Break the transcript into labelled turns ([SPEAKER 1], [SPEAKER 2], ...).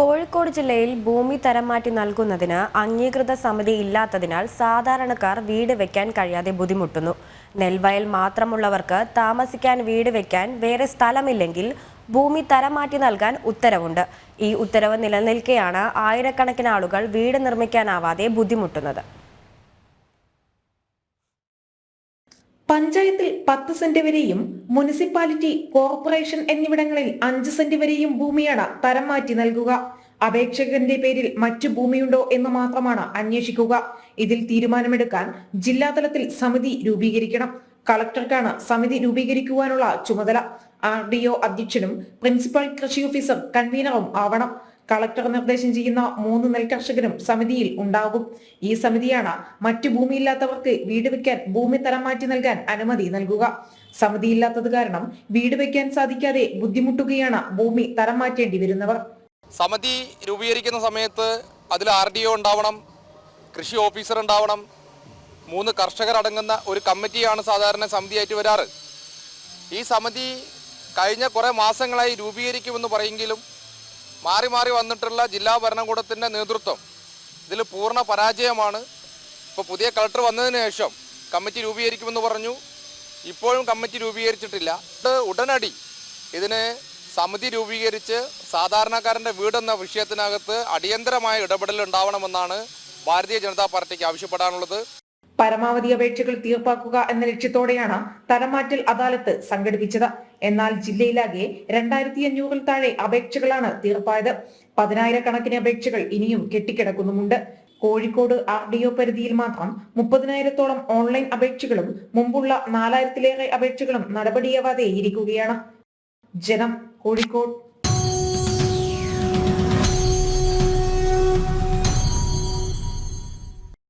[SPEAKER 1] കോഴിക്കോട് ജില്ലയിൽ ഭൂമി തരം മാറ്റി നൽകുന്നതിന് അംഗീകൃത സമിതി ഇല്ലാത്തതിനാൽ സാധാരണക്കാർ വീട് വെക്കാൻ കഴിയാതെ ബുദ്ധിമുട്ടുന്നു. നെൽവയൽ മാത്രമുള്ളവർക്ക് താമസിക്കാൻ വീട് വെക്കാൻ വേറെ സ്ഥലമില്ലെങ്കിൽ ഭൂമി തരം മാറ്റി നൽകാൻ ഉത്തരവുണ്ട്. ഈ ഉത്തരവ് നിലനിൽക്കെയാണ് ആയിരക്കണക്കിന് ആളുകൾ വീട് നിർമ്മിക്കാനാവാതെ ബുദ്ധിമുട്ടുന്നത്.
[SPEAKER 2] പഞ്ചായത്തിൽ പത്ത് സെന്റ് വരെയും മുനിസിപ്പാലിറ്റി കോർപ്പറേഷൻ എന്നിവിടങ്ങളിൽ അഞ്ച് സെന്റ് വരെയും ഭൂമിയാണ് തരം മാറ്റി നൽകുക. അപേക്ഷകന്റെ പേരിൽ മറ്റു ഭൂമിയുണ്ടോ എന്ന് മാത്രമാണ് അന്വേഷിക്കുക. ഇതിൽ തീരുമാനമെടുക്കാൻ ജില്ലാതലത്തിൽ സമിതി രൂപീകരിക്കണം. കളക്ടർക്കാണ് സമിതി രൂപീകരിക്കുവാനുള്ള ചുമതല. ആർ ഡി ഒ അധ്യക്ഷനും പ്രിൻസിപ്പൽ കൃഷി ഓഫീസർ കൺവീനറും ആവണം. കളക്ടർ നിർദ്ദേശം ചെയ്യുന്ന മൂന്ന് നെൽകർഷകരും സമിതിയിൽ ഉണ്ടാകും. ഈ സമിതിയാണ് മറ്റു ഭൂമിയില്ലാത്തവർക്ക് വീട് വെക്കാൻ ഭൂമി തരം മാറ്റി നൽകാൻ അനുമതി നൽകുക. സമിതിയില്ലാത്തത് കാരണം വീട് വെക്കാൻ സാധിക്കാതെ ബുദ്ധിമുട്ടുകയാണ് ഭൂമി തരം മാറ്റേണ്ടി വരുന്നവർ.
[SPEAKER 3] സമിതി രൂപീകരിക്കുന്ന സമയത്ത് അതിൽ ആർ ഡി ഒ ഉണ്ടാവണം കൃഷി ഓഫീസർ ഉണ്ടാവണം മൂന്ന് കർഷകർ അടങ്ങുന്ന ഒരു കമ്മിറ്റിയാണ് സാധാരണ സമിതിയായിട്ട് വരാറ്. ഈ സമിതി കഴിഞ്ഞ കുറേ മാസങ്ങളായി രൂപീകരിക്കുമെന്ന് പറയെങ്കിലും മാറി മാറി വന്നിട്ടുള്ള ജില്ലാ ഭരണകൂടത്തിന്റെ നേതൃത്വം ഇതിൽ പൂർണ പരാജയമാണ്. ഇപ്പോൾ പുതിയ കളക്ടർ വന്നതിന് ശേഷം കമ്മിറ്റി രൂപീകരിക്കുമെന്ന് പറഞ്ഞു. ഇപ്പോഴും കമ്മിറ്റി രൂപീകരിച്ചിട്ടില്ല. ഉടനടി ഇതിന് സമിതി രൂപീകരിച്ച് സാധാരണക്കാരന്റെ വീടെന്ന വിഷയത്തിനകത്ത് അടിയന്തരമായ ഇടപെടൽ ഉണ്ടാവണമെന്നാണ് ഭാരതീയ ജനതാ പാർട്ടിക്ക് ആവശ്യപ്പെടാനുള്ളത്.
[SPEAKER 2] പരമാവധി അപേക്ഷകൾ തീർപ്പാക്കുക എന്ന ലക്ഷ്യത്തോടെയാണ് തരംമാറ്റൽ അദാലത്ത് സംഘടിപ്പിച്ചത്. എന്നാൽ ജില്ലയിലാകെ രണ്ടായിരത്തി അഞ്ഞൂറിൽ താഴെ അപേക്ഷകളാണ് തീർപ്പായത്. പതിനായിരക്കണക്കിന് അപേക്ഷകൾ ഇനിയും കെട്ടിക്കിടക്കുന്നുമുണ്ട്. കോഴിക്കോട് ആർ ഡി ഒ പരിധിയിൽ മാത്രം മുപ്പതിനായിരത്തോളം ഓൺലൈൻ അപേക്ഷകളും മുമ്പുള്ള നാലായിരത്തിലേറെ അപേക്ഷകളും നടപടിയാവാതെ ഇരിക്കുകയാണ് ജനം കോഴിക്കോട്